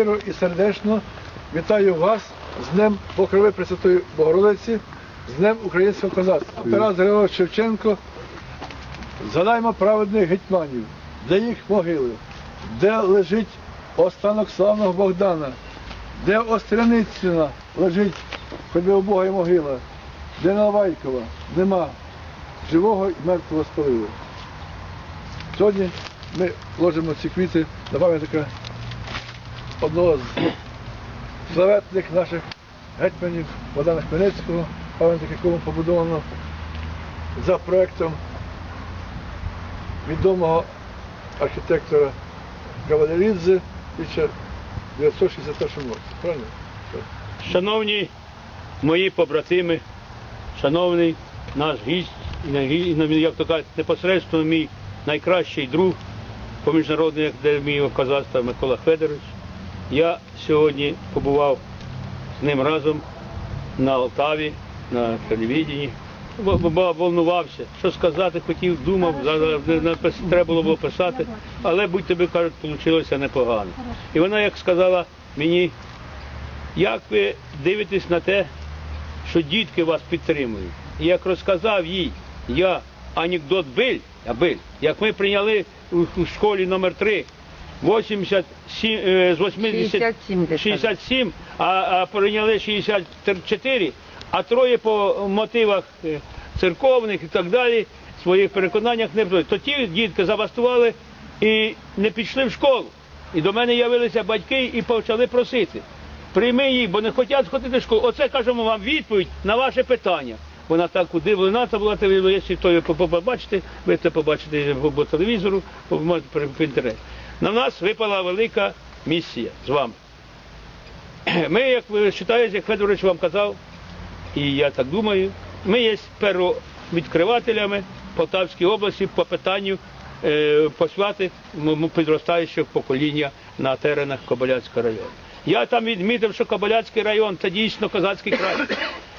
щиро і сердечно вітаю вас з Днем Покрови Пресвятої Богородиці, з Днем українського козацтва. Тарас Григорович Шевченко, згадаймо праведних гетьманів, де їх могили, де лежить останок славного Богдана, де Остряницина лежить, хоч би убога могила, де Навайкова нема живого і мертвого спалили. Сьогодні ми ложимо ці квіти на пам'ятника одного з славетних наших гетьманів Богдана Хмельницького, пам'ятник якому побудовано за проектом відомого архітектора Кавалерідзе в 1961 році. Правильно? Шановні мої побратими, шановний наш гість, і як то кажуть, непосередньо мій найкращий друг по міжнародній академії козацтва Микола Федорович. Я сьогодні побував з ним разом на Алтаві, на телевіденні. Волнувався, що сказати, хотів, думав, треба було писати, але будь тобі кажуть, вийшло непогано. І вона як сказала мені, як ви дивитесь на те, що дітки вас підтримують? І як розказав їй я анекдот Биль, а Биль, як ми прийняли у, у школі номер 3 87, е, з 80, 67 десь 67, а, а прийняли 64, а троє по мотивах е, церковних і так далі, своїх переконаннях не пройшли. То ті дітки забастували і не пішли в школу. І до мене явилися батьки і почали просити. Прийми їх, бо не хочуть ходити в школу. Оце кажемо вам відповідь на ваше питання. Вона так удивлена, була якщо то ви побачите, ви це побачите по, телевізору, по, інтернеті. На нас випала велика місія з вами. Ми, як ви вважаєте, як Федорович вам казав, і я так думаю, ми є первовідкривателями Полтавської області по питанню е, посвяти підростаючого покоління на теренах Кобиляцького району. Я там відмітив, що Кобиляцький район це дійсно козацький край.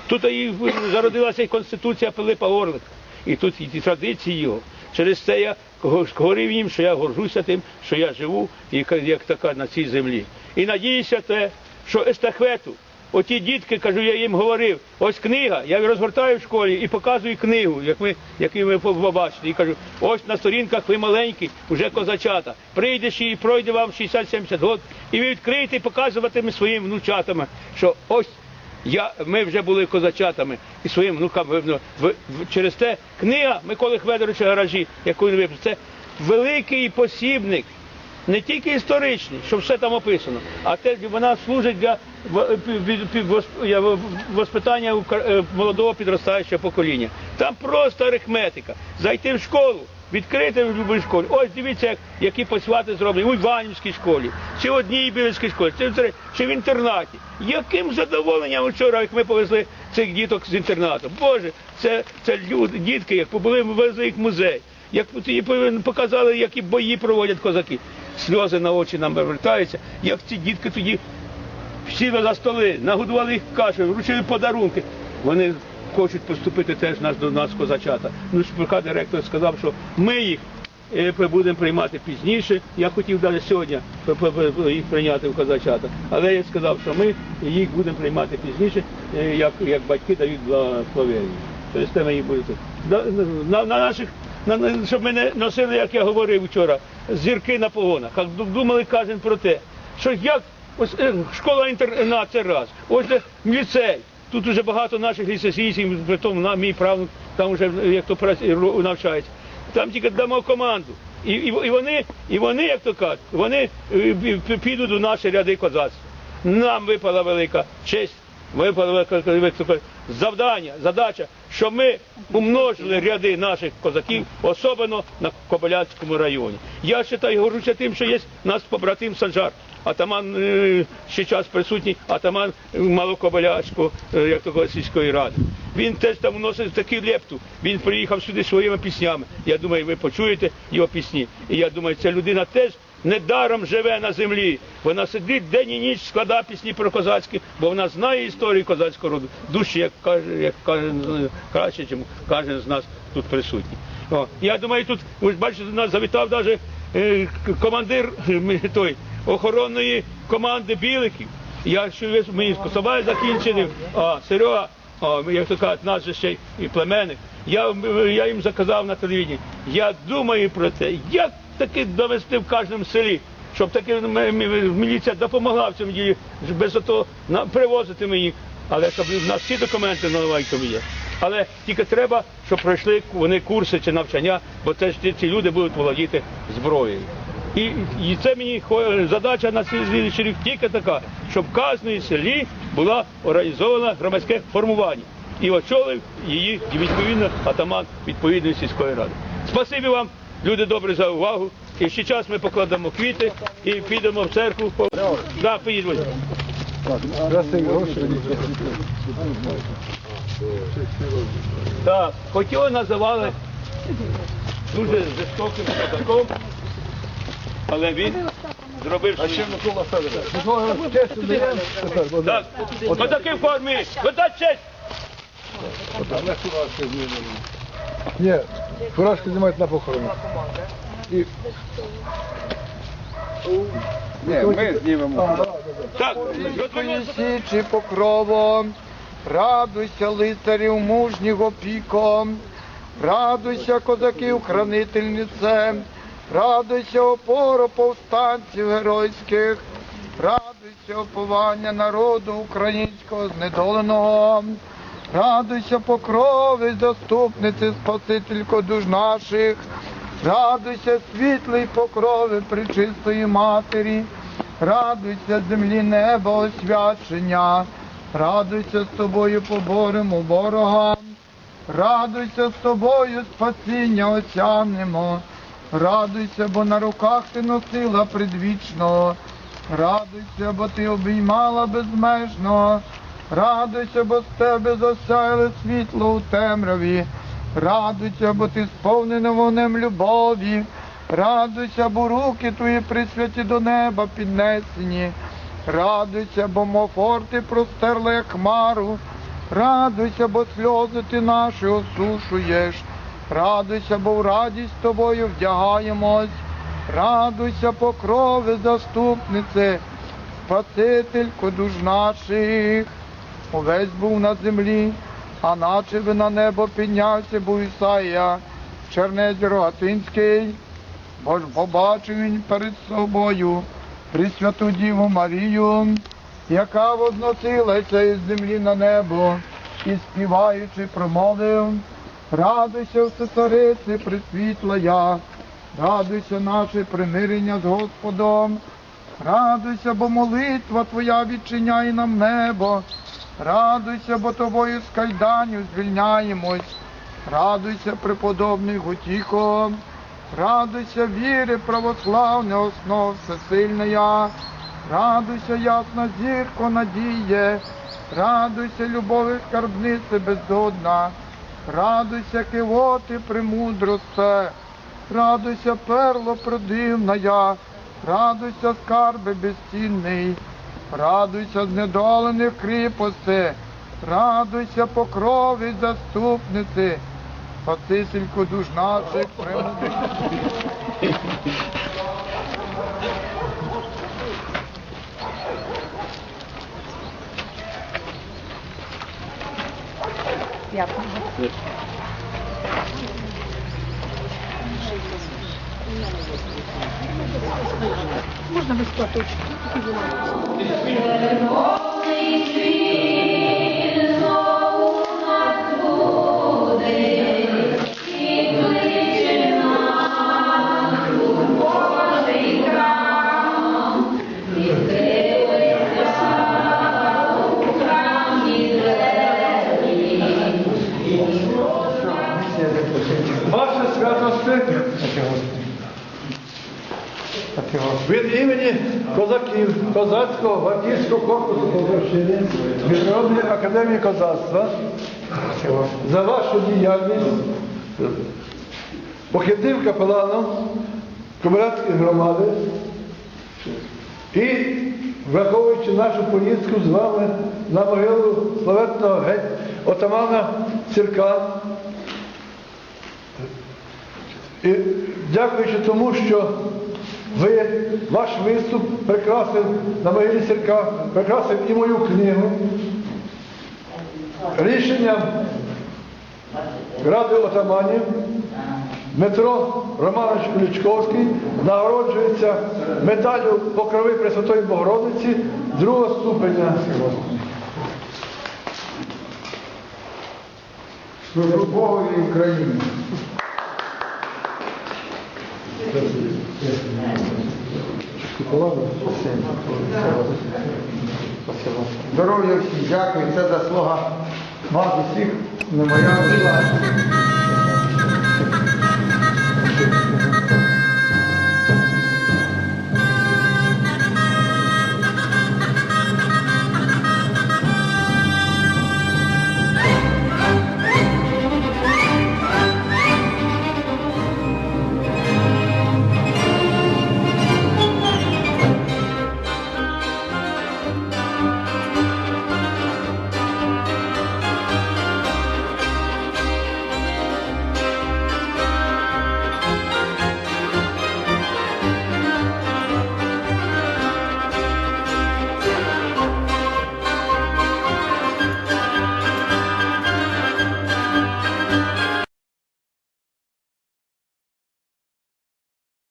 Тут і зародилася і Конституція Пилипа Орлика, і тут і традиції його. Через це я го- говорив їм, що я горжуся тим, що я живу ка- як така на цій землі. І надіюся те, що естафету, оті дітки, кажу, я їм говорив, ось книга, я розгортаю в школі і показую книгу, як ви, як ви побачите, і кажу, ось на сторінках ви маленькі, вже козачата. Прийдеш і пройде вам 60-70 років, і ви відкриєте і показуватиме своїм внучатами, що ось я, ми вже були козачатами і своїм внукам видно. В- через те книга Миколи Хведоровича гаражі, яку він виписав, це великий посібник, не тільки історичний, що все там описано, а те вона служить для в- воспитання е, молодого підростаючого покоління. Там просто арифметика. Зайти в школу. Відкрити в будь-якій школі. Ось дивіться, які посвяти зроблені у Іванівській школі, чи в одній Білицькій школі, чи, в інтернаті. Яким задоволенням вчора, як ми повезли цих діток з інтернату. Боже, це, це люди, дітки, як побули, ми везли їх в музей. Як показали, які бої проводять козаки. Сльози на очі нам повертаються, як ці дітки тоді сіли за столи, нагодували їх кашею, вручили подарунки. Вони хочуть поступити теж нас до нас козачата. Ну, поки директор сказав, що ми їх е, будемо приймати пізніше. Я хотів навіть сьогодні їх прийняти в козачата. Але я сказав, що ми їх будемо приймати пізніше, е, як, як батьки дають благословення. Тобто ми їх будемо. На, на, на наших на, щоб ми не носили, як я говорив вчора, зірки на погонах. Як думали кожен про те, що як ось е, школа інтернат це раз, ось ліцей. Тут дуже багато наших ліцеїстів, при тому на мій правнук там вже як то навчається. Там тільки дамо команду. І, і, і вони, і вони, як то кажуть, вони е, пі- пі- підуть у наші ряди козацтва. Нам випала велика честь, випала велика завдання, задача, що ми умножили ряди наших козаків, особливо на Кобиляцькому районі. Я вважаю, горжуся тим, що є нас побратим Санжар. Атаман е, ще час присутній, атаман Малокобиляцького, е, як такого сільської ради. Він теж там вносить таку лепту. Він приїхав сюди своїми піснями. Я думаю, ви почуєте його пісні. І я думаю, ця людина теж недаром живе на землі. Вона сидить день і ніч, складає пісні про козацькі, бо вона знає історію козацького роду. Душі, як каже, як каже краще, ніж кожен з нас тут присутній. Я думаю, тут ви бачите, до нас завітав навіть е, командир той, охоронної команди біликів. Я що мені Косовай закінчили, а Серега, а, як то кажуть, наш же ще й племенник. Я, я їм заказав на телевізії. Я думаю про те, як таки довести в кожному селі, щоб таки міліція допомогла в цьому ділі, без того привозити мені. Але щоб в нас всі документи на Лавайкові є. Але тільки треба, щоб пройшли вони курси чи навчання, бо це ж ці люди будуть володіти зброєю. І, і це мені задача на слідчий рік тільки така, щоб в кожній селі була організована громадське формування. І очолив її відповідно атаман відповідної сільської ради. Спасибі вам, люди добрі, за увагу. І ще час ми покладемо квіти і підемо в церкву. Да, поїдемо. Так, хоч його називали дуже жорстоким козаком, але він зробив даємо. Так, козаки в формі, видать честь! Ні, фуражки знімають на похорони. І... Ні, ми знімемо. Так, січі покровом, радуйся, лицарів мужніх опіком, радуйся, козаків хранительницем, радуйся, опору повстанців геройських, радуйся, оповання народу українського знедоленого, радуйся, покрови, заступниці, спасителько душ наших, радуйся, світлий покрови причистої матері. Радуйся, землі, небо, освячення, радуйся з тобою, поборемо ворога, радуйся з тобою, спасіння осянемо, радуйся, бо на руках ти носила предвічного, радуйся, бо ти обіймала безмежно, радуйся, бо з тебе засяяли світло у темряві, радуйся, бо ти сповнена вогнем любові. Радуйся, бо руки твої присвяті до неба піднесені. Радуйся, бо мофор ти простерла, як хмару. Радуйся, бо сльози ти наші осушуєш. Радуйся, бо в радість тобою вдягаємось. Радуйся, покрови, заступнице, Спасителько душ наших. Увесь був на землі, а наче би на небо піднявся був Ісаїя, чернець Рогатинський. Бо ж побачив він перед собою Пресвяту Діву Марію, яка возносилася із землі на небо, і співаючи промовив, радуйся, все цариці, присвітла я, радуйся наше примирення з Господом, радуйся, бо молитва твоя відчиняє нам небо, радуйся, бо тобою з кайданів звільняємось, радуйся, преподобний Гутіко, Радуйся, віри православне, основ всесильна радуйся, ясна зірко надіє, радуйся, любові скарбнице бездодна, радуйся, кивоти премудросте, радуйся, перло продивна радуйся, скарби безцінний, радуйся, знедолених кріпости, радуйся, покрові заступниці, Спасительку душ наших премудрих. Можна без платочки. Козаків, козацького гвардійського корпусу Полтавщини, Міжнародної академії козацтва. За вашу діяльність. Похідним капеланом Комрадської громади. І враховуючи нашу поїздку з вами на могилу славетного геть отамана Сірка, і дякуючи тому, що Ви, ваш виступ прикрасив на могилі Сірка, прикрасив і мою книгу. Рішенням Ради отаманів Дмитро Романович Кулічковський нагороджується медаллю Покрови Пресвятої Богородиці другого ступеня. І Україні. Здоров'я всім, дякую, це заслуга вас усіх, не моя.